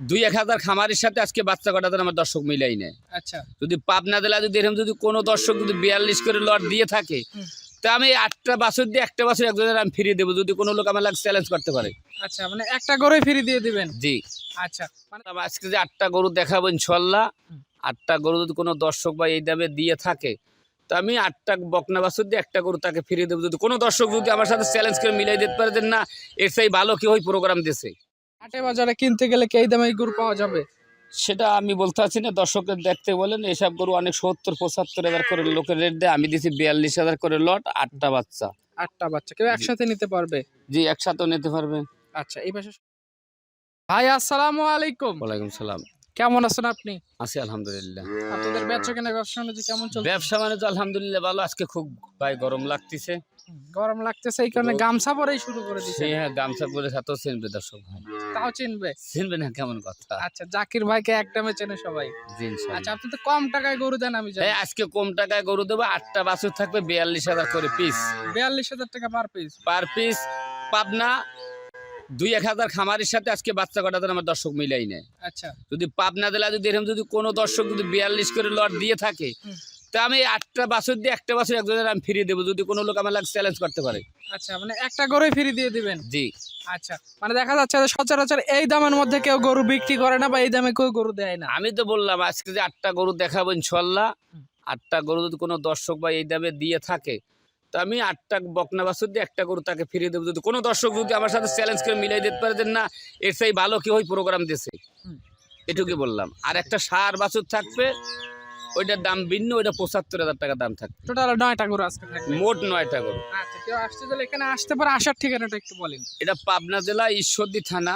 দুই এক হাজার খামারের সাথে আজকে বাচ্চা কটাতে আমার দর্শক মিলাই নেয়। আচ্ছা। যদি পাবনা জেলা যদি এরকম যদি কোনো দর্শক যদি বিয়াল্লিশ করে লট দিয়ে থাকে তা আমি আটটা বাছর দিয়ে একটা বাছর একজনের আমি ফিরিয়ে দেবো যদি কোনো লোক আমার লাগে চ্যালেঞ্জ করতে পারে। আচ্ছা মানে একটা গরুই ফ্রি দিয়ে দিবেন? জি। আচ্ছা মানে আজকে যে আটটা গরু দেখাবো ইনশাল্লাহ আটটা গরু যদি কোনো দর্শক বা এই দামে দিয়ে থাকে তো আমি আটটা বকনা বাছর দিয়ে একটা গরু তাকে ফিরিয়ে দেবো। যদি কোনো দর্শক যদি আমার সাথে চ্যালেঞ্জ করে মিলাই দিতে পারে যে না এর সেই ভালো কি ওই প্রোগ্রাম দিছে? হাটে বাজারে কিনতে গেলে কি এই দামে এই গরু পাওয়া যাবে? সেটা আমি বলতে পারছি না দর্শকের দেখতে বলেন এসব গরু অনেক সত্তর পঁচাত্তর হাজার করে লোকের রেট দেয়। আমি দিছি বিয়াল্লিশ হাজার করে লট আটটা বাচ্চা। আটটা বাচ্চা কেউ একসাথে নিতে পারবে? জি একসাথেও নিতে পারবে। আচ্ছা এই পাশে ভাই আসসালামু আলাইকুম। ওয়ালাইকুম সালাম। কেমন আছেন আপনি? আছি আলহামদুলিল্লাহ। আপনাদের ব্যবসা কেনা ব্যবসা বাণিজ্য কেমন চলছে? ব্যবসা মানে তো আলহামদুলিল্লাহ ভালো আজকে খুব ভাই গরম লাগতেছে। গরম লাগতেছে এই কারণে গামছা পরেই শুরু করে হ্যাঁ গামছা পরে সাথেও চিনবে দর্শক ভাই। তাও চিনবে? চিনবে না কেমন কথা? আচ্ছা জাকির ভাইকে চেনে সবাই। আচ্ছা আপনি তো কম টাকায় গরু দেন আমি জানি। আজকে কম টাকায় গরু দেবো আটটা বাছুর থাকবে বিয়াল্লিশ হাজার করে পিস বিয়াল্লিশ হাজার টাকা per piece per piece Pabna দুই এক হাজার খামারের সাথে আজকে বাচ্চা কটাতে আমার দর্শক মিলাই নেয়। আচ্ছা। যদি পাবনা জেলা যদি এরকম যদি কোনো দর্শক যদি বিয়াল্লিশ করে লট দিয়ে থাকে। তা আমি আটটা বাছর দিয়ে একটা বাছর একজনের আমি ফিরিয়ে দেবো যদি কোনো লোক আমার লাগে চ্যালেঞ্জ করতে পারে। আচ্ছা মানে একটা গরুই ফ্রি দিয়ে দিবেন? জি। আচ্ছা মানে দেখা যাচ্ছে যে সচরাচর এই দামের মধ্যে কেউ গরু বিক্রি করে না বা এই দামে কেউ গরু দেয় না। আমি তো বললাম আজকে যে আটটা গরু দেখাবো ইনশাল্লাহ আটটা গরু যদি কোনো দর্শক বা এই দামে দিয়ে থাকে তো আমি আটটা বকনা বাছর দিয়ে একটা গরু তাকে ফিরিয়ে দেবো। যদি কোনো দর্শক যদি আমার সাথে চ্যালেঞ্জ করে মিলাই দিতে পারে যে না এর সেই ভালো কি ওই প্রোগ্রাম দিছে হুম। এটুকুই বললাম। আর একটা সার বাছুর থাকবে ওইটার দাম ভিন্ন ওইটা পঁচাত্তর হাজার টাকা দাম থাকে টোটাল নয়টা গরু আজকে থাকবে। মোট নয়টা গরু। আচ্ছা কেউ আসতে তাহলে এখানে আসতে পারে আসার ঠিকানাটা একটু বলেন। এটা পাবনা জেলা ঈশ্বরদী থানা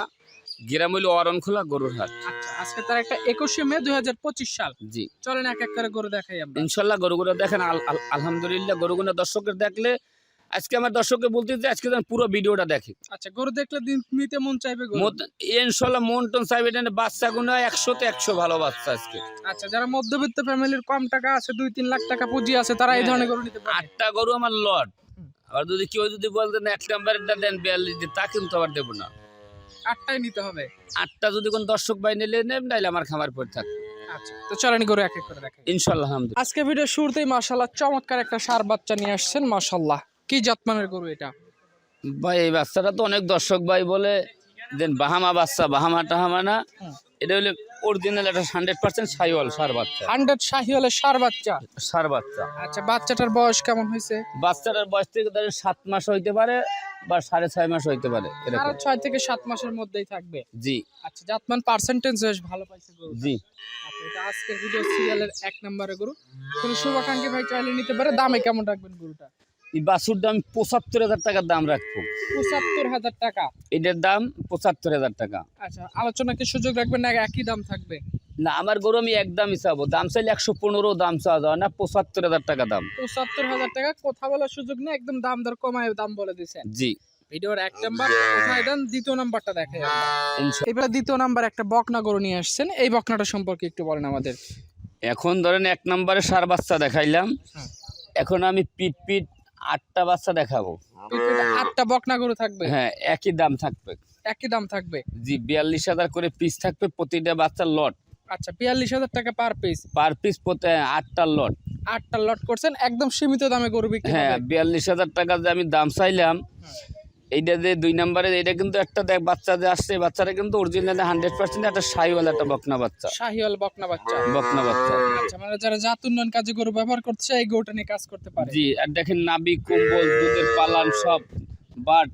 গিরামইল অরণখোলা গরুর হাট আচ্ছা আজকে তার একটা একুশে মে দুই হাজার পঁচিশ সাল। জি। চলেন এক এক করে গরু দেখাই আমরা। ইনশাল্লাহ গরুগুলো দেখেন আল- আল- আলহামদুলিল্লাহ গরুগুলো দর্শকের দেখলে আজকে আমার দর্শককে বলতে যে আজকে যেন পুরো ভিডিওটা দেখে। আচ্ছা গরু দেখলে দিন নিতে মন চাইবে ইনশাল্লাহ মন টন সাহেব এটা বাচ্চাগুলো একশোতে একশো ভালো বাচ্চা আজকে। আচ্ছা যারা মধ্যবিত্ত ফ্যামিলির কম টাকা আছে দুই তিন লাখ টাকা পুঁজি আছে তারা এই হ্যাঁ। ধরনের গরু নিতে পারে আটটা গরু আমার লট। আবার যদি কেউ যদি বলতেন এক নাম্বারটা দেন বিয়াল্লিশ দিন তা কিন্তু আবার দেবো না। আটটাই নিতে হবে? আটটা যদি কোন দর্শক বাই নিলে নেন নাইলে আমার খামার পরে থাক। আচ্ছা তো চলেন গরু এক এক করে দেখাই ইনশাল্লাহ আজকে ভিডিও শুরুতেই মাশাল্লাহ চমৎকার একটা সার বাচ্চা নিয়ে আসছেন মাশাল্লাহ কি জাতমানের গরু এটা? ভাই এই বাচ্চাটা তো অনেক দর্শক ভাই বলে দেন বাহামা বাচ্চা বাহামা টাহামা না এটা হলে অরিজিনাল একটা হান্ড্রেড পার্সেন্ট সাইওয়াল সার বাচ্চা। হান্ড্রেড শাহি হলে সার বাচ্চা? সার বাচ্চা। আচ্ছা বাচ্চাটার বয়স কেমন হয়েছে? বাচ্চাটার বয়স থেকে ধরেন সাত মাস হইতে পারে বা সাড়ে ছয় মাস হইতে পারে ছয় থেকে সাত মাসের মধ্যেই থাকবে? জি। আচ্ছা জাতমান পার্সেন্টেজ বেশ ভালো পাইছে গরু জি। আচ্ছা এটা আজকের ভিডিও সিরিয়ালের এক নম্বরে গরু। কোনো শুভাকাঙ্ক্ষী ভাই চাইলে নিতে পারে। দামে কেমন রাখবেন গরুটা? এই বাছুর দাম পঁচাত্তর হাজার টাকার দাম রাখব। পঁচাত্তর হাজার টাকা? এটার দাম পঁচাত্তর হাজার টাকা। আচ্ছা আলোচনা কি সুযোগ রাখবেন না একই দাম থাকবে? না আমার গরু আমি একদমই চাবো। দাম চাইলে একশো পনেরো দাম চাওয়া যাওয়া না পঁচাত্তর হাজার টাকা দাম। পঁচাত্তর হাজার টাকা? কথা বলার সুযোগ নেই একদম দাম দর কমায় দাম বলে দিছেন জি। ভিডিওর এক নাম্বার কোথায় দেন? দ্বিতীয় নাম্বারটা দেখে। এবার দ্বিতীয় নাম্বার একটা বকনা গরু নিয়ে আসছেন। এই বকনাটা সম্পর্কে একটু বলেন আমাদের। এখন ধরেন এক নম্বরে সার বাচ্চা দেখাইলাম। এখন আমি পিট পিট আটটা বাচ্চা দেখাবো। আটটা বকনা গরু থাকবে? হ্যাঁ একই দাম থাকবে। একই দাম থাকবে? জি বিয়াল্লিশ হাজার করে পিস থাকবে প্রতিটা বাচ্চার লট আচ্ছা বিয়াল্লিশ হাজার টাকা পার পিস পার পিস প্রতি আটটা লট আটটা লট করছেন একদম সীমিত দামে গরু বিক্রি হ্যাঁ বিয়াল্লিশ হাজার টাকা যে আমি দাম চাইলাম এইটা যে দুই নম্বরে এটা কিন্তু একটা দেখ বাচ্চা যে আসছে বাচ্চাটা কিন্তু অরিজিনাল হান্ড্রেড পার্সেন্ট একটা সাইওয়াল একটা বকনা বাচ্চা। শাহিওয়াল বকনা বাচ্চা। বকনা বাচ্চা। আচ্ছা মানে যারা জাত উন্নয়ন কাজে গরু ব্যবহার করছে এই গরুটা নিয়ে কাজ করতে পারে। জি আর দেখেন নাবি কম্বল দুধের পালান সব বাট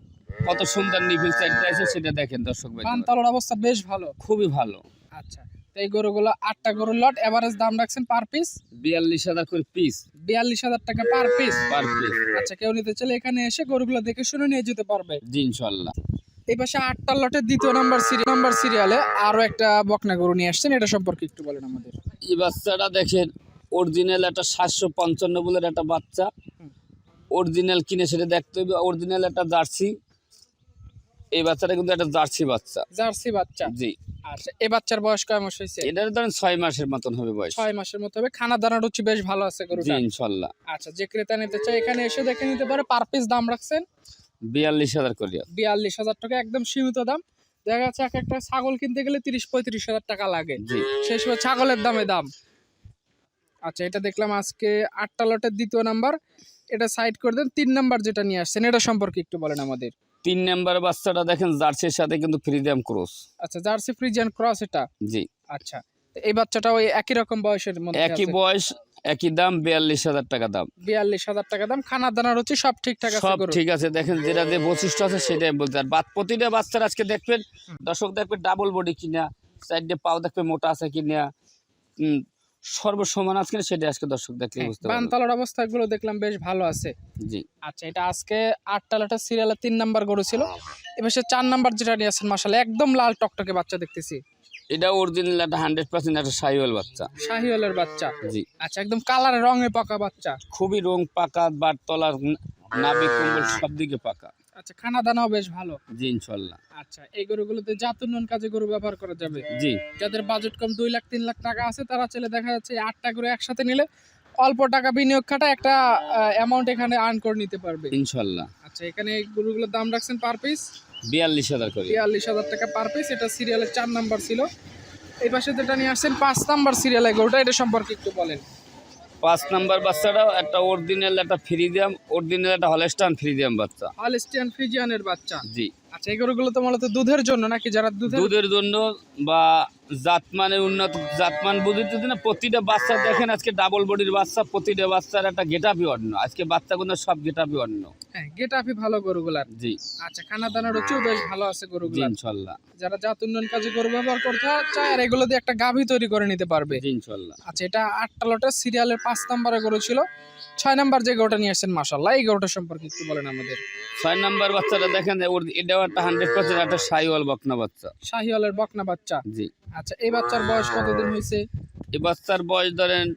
কত সুন্দর নিভিল সাইডটা আছে সেটা দেখেন দর্শক ভাই। পান তলার অবস্থা বেশ ভালো। খুবই ভালো। আচ্ছা। এই গরুগুলো আটটা গরুর লট এভারেজ দাম রাখছেন পার পিস বিয়াল্লিশ হাজার করে পিস বিয়াল্লিশ হাজার টাকা পার পিস পার পিস আচ্ছা কেউ নিতে চাইলে এখানে এসে গরুগুলো দেখে শুনে নিয়ে যেতে পারবে। জি ইনশাল্লাহ। এই পাশে আটটা লটের দ্বিতীয় নাম্বার সিরিয়াল নাম্বার সিরিয়ালে আরও একটা বকনা গরু নিয়ে আসছেন এটা সম্পর্কে একটু বলেন আমাদের। এই বাচ্চাটা দেখেন অরিজিনাল একটা সাতশো পঞ্চান্ন বলের একটা বাচ্চা। অরিজিনাল কিনে সেটা দেখতে হবে অরিজিনাল একটা জার্সি। এই বাচ্চাটা কিন্তু একটা জার্সি বাচ্চা। জার্সি বাচ্চা? জি। আচ্ছা এই বাচ্চার বয়স কয় মাস হয়েছে? এটার ধরেন ছয় মাসের মতন হবে বয়স। ছয় মাসের মতো হবে। খানা দানা রুচি বেশ ভালো আছে গরুটা ইনশাল্লাহ। আচ্ছা যে ক্রেতা নিতে চায় এখানে এসে দেখে নিতে পারে পার পিস দাম রাখছেন? বিয়াল্লিশ হাজার বিয়াল্লিশ হাজার টাকা একদম সীমিত দাম। দেখা যাচ্ছে এক একটা ছাগল কিনতে গেলে তিরিশ পঁয়ত্রিশ হাজার টাকা লাগে। জি। সেই সময় ছাগলের দামে দাম। আচ্ছা এটা দেখলাম আজকে আটটা লটের দ্বিতীয় নাম্বার। এটা সাইড করে দেন তিন নাম্বার যেটা নিয়ে আসছেন এটা সম্পর্কে একটু বলেন আমাদের। তিন নাম্বার বাচ্চাটা দেখেন জার্সির সাথে কিন্তু ফ্রিজিয়াম ক্রস আচ্ছা জার্সি ফ্রিজিয়ান ক্রস এটা? জি। আচ্ছা এই বাচ্চাটা ওই একই রকম বয়সের মধ্যে একই বয়স একই দাম বিয়াল্লিশ হাজার টাকা দাম। বিয়াল্লিশ হাজার টাকা দাম খানা দানার হচ্ছে সব ঠিকঠাক আছে সব ঠিক আছে দেখেন যেটা যে বৈশিষ্ট্য আছে সেটাই বলতে আর বাদ প্রতিটা বাচ্চার আজকে দেখবেন দর্শক দেখবেন ডাবল বডি কিনা সাইডে পাও দেখবে মোটা আছে কিনা সর্বসমান আজকে সেটা আজকে দর্শক দেখলে বুঝতে পারবে বানতলার অবস্থাগুলো দেখলাম বেশ ভালো আছে। জি। আচ্ছা এটা আজকে আটটা লাটা সিরিয়ালে তিন নাম্বার গরু ছিল। এবার সে চার নাম্বার যেটা নিয়ে আসছেন মাসালে একদম লাল টকটকে বাচ্চা দেখতেছি। এটা অরিজিনাল একটা হান্ড্রেড পার্সেন্ট একটা সাইওয়াল বাচ্চা। শাহিওয়ালের বাচ্চা। জি। আচ্ছা একদম কালার রঙে পাকা বাচ্চা। খুবই রং পাকা বাট তলার নাবি কম্বল সব দিকে পাকা। আচ্ছা খানা দানাও বেশ ভালো। জি ইনশাল্লাহ। আচ্ছা এই গরুগুলোতে জাত উন্নয়ন কাজে গরু ব্যবহার করা যাবে। জি। যাদের বাজেট কম দুই লাখ তিন লাখ টাকা আছে তারা চলে দেখা যাচ্ছে আটটা করে একসাথে নিলে অল্প টাকা বিনিয়োগ খাটা একটা অ্যামাউন্ট এখানে আর্ন করে নিতে পারবে। ইনশাল্লাহ। আচ্ছা এখানে এই গরুগুলোর দাম রাখছেন পার পিস বিয়াল্লিশ হাজার করে। বিয়াল্লিশ হাজার টাকা পার পিস এটা সিরিয়ালের চার নাম্বার ছিল। এই পাশে যেটা নিয়ে আসছেন পাঁচ নাম্বার সিরিয়ালে গরুটা এটা সম্পর্কে একটু বলেন। পাঁচ নাম্বার বাচ্চাটাও একটা অরিজিনাল একটা ফ্রিজিয়াম অরিজিনাল একটা হলেস্টান ফ্রিজিয়াম বাচ্চা। হলেস্টান ফ্রিজিয়ানের বাচ্চা? জি। আচ্ছা এই গরুগুলো তো মূলত দুধের জন্য নাকি যারা দুধের দুধের জন্য বা জাতমানের উন্নত জাতমান বুঝতে না? প্রতিটা বাচ্চা দেখেন আজকে ডাবল বডির বাচ্চা প্রতিটা বাচ্চার একটা গেটাপি অন্য। আজকে বাচ্চাগুলো সব গেটাপি অন্য। হ্যাঁ গেটাপি ভালো গরুগুলার। জি। আচ্ছা খানা দানার রুচিও বেশ ভালো আছে জি গরুগুলার ইনশাল্লাহ। যারা জাত উন্নয়ন কাজে গরু ব্যবহার করতে চায় আর এগুলো দিয়ে একটা গাভী তৈরি করে নিতে পারবে। জি ইনশাল্লাহ। আচ্ছা এটা আটটা লটের সিরিয়ালের পাঁচ নাম্বারে গরু ছিল। ছয় নাম্বার যে গরুটা নিয়ে আসছেন মাসাল্লাহ এই গরুটা সম্পর্কে একটু বলেন আমাদের। ছয় নাম্বার বাচ্চাটা দেখেন এটাও একটা হান্ড্রেড পার্সেন্ট একটা সাইওয়াল বকনা বাচ্চা। শাহিওয়ালের বকনা বাচ্চা। জি। আচ্ছা এই বাচ্চার বয়স কতদিন হয়েছে? এই বাচ্চার বয়স ধরেন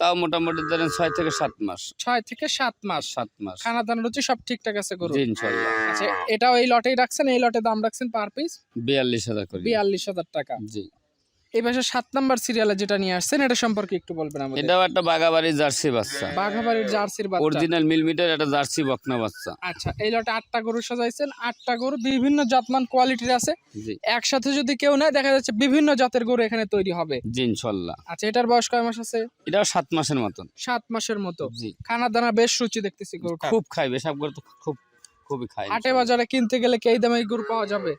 তাও মোটামুটি ধরেন ছয় থেকে সাত মাস। ছয় থেকে সাত মাস। সাত মাস। খানা দানা রুচি সব ঠিকঠাক আছে গরু ইনশাল্লাহ। আচ্ছা এটাও এই লটেই রাখছেন? এই লটে দাম রাখছেন পার পিস? বিয়াল্লিশ হাজার করে। বিয়াল্লিশ হাজার টাকা। জি। এই পাশে সাত নাম্বার সিরিয়ালে যেটা নিয়ে আসছেন এটা সম্পর্কে একটু বলবেন আমাদের। এটাও একটা জার্সি বাচ্চা। বাঘাবাড়ির জার্সির বাচ্চা। অরিজিনাল মিলমিটার একটা জার্সি বকনা বাচ্চা। আচ্ছা এই লটে আটটা গরু সাজাইছেন আটটা গরু বিভিন্ন জাতমান কোয়ালিটির আছে। একসাথে যদি কেউ নেয় দেখা যাচ্ছে বিভিন্ন জাতের গরু এখানে তৈরি হবে। জি ইনশাল্লাহ। আচ্ছা এটার বয়স কয় মাস আছে? এটাও সাত মাসের মতন। সাত মাসের মতো। জি। খানা দানা বেশ রুচি দেখতেছি গরুটা। খুব খাই বেশাব করে তো খুব খুবই খাই হাটে বাজারে কিনতে গেলে কি এই দামে গরু পাওয়া যাবে?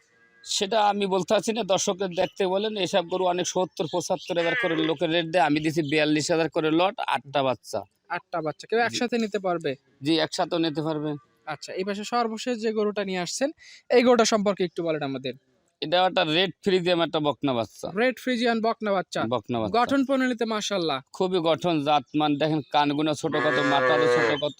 সেটা আমি বলতে পারছি না। দর্শকের দেখতে বলেন এসব গরু অনেক সত্তর পঁচাত্তর হাজার করে লোকের রেট দেয়। আমি দিছি বিয়াল্লিশ হাজার করে লট আটটা বাচ্চা। আটটা বাচ্চা। কেউ একসাথে নিতে পারবে? জি একসাথে নিতে পারবে। আচ্ছা এই পাশে সর্বশেষ যে গরুটা নিয়ে আসছেন এই গরুটা সম্পর্কে একটু বলেন আমাদের। এটা একটা রেড ফ্রি দিয়ে একটা বকনা বাচ্চা। রেড ফ্রিজিয়ান বকনা বাচ্চা। বকনা বাচ্চা। গঠন প্রণালীতে মাশাল্লাহ খুবই গঠন জাতমান। দেখেন কানগুলো ছোট কত মাথাটা ছোট কত।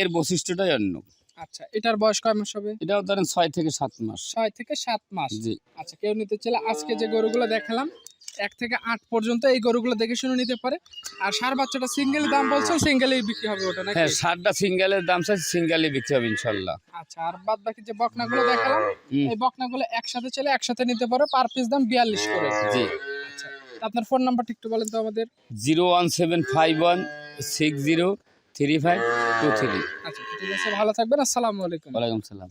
এর বৈশিষ্ট্যটাই অন্য। আচ্ছা এটার বয়স কয় মাস হবে? এটাও ধরেন ছয় থেকে সাত মাস। ছয় থেকে সাত মাস। জি। আচ্ছা কেউ নিতে চাইলে আজকে যে গরুগুলো দেখালাম এক থেকে আট পর্যন্ত এই গরুগুলো দেখে শুনে নিতে পারে। আর সার বাচ্চাটা সিঙ্গেল দাম বলছেন সিঙ্গেলই বিক্রি হবে ওটা নাকি? হ্যাঁ সারটা সিঙ্গেলের দাম চাই সিঙ্গেলই বিক্রি হবে ইনশাল্লাহ। আচ্ছা আর বাদ বাকি যে বকনাগুলো দেখালাম এই বকনাগুলো একসাথে চলে একসাথে নিতে পারো পার পিস দাম বিয়াল্লিশ করে। জি। আচ্ছা আপনার ফোন নাম্বারটা একটু বলেন তো আমাদের। Zero one seven five one six zero three five two three. আচ্ছা ঠিক আছে ভালো থাকবেন আসসালামু আলাইকুম। ওয়ালাইকুম সালাম।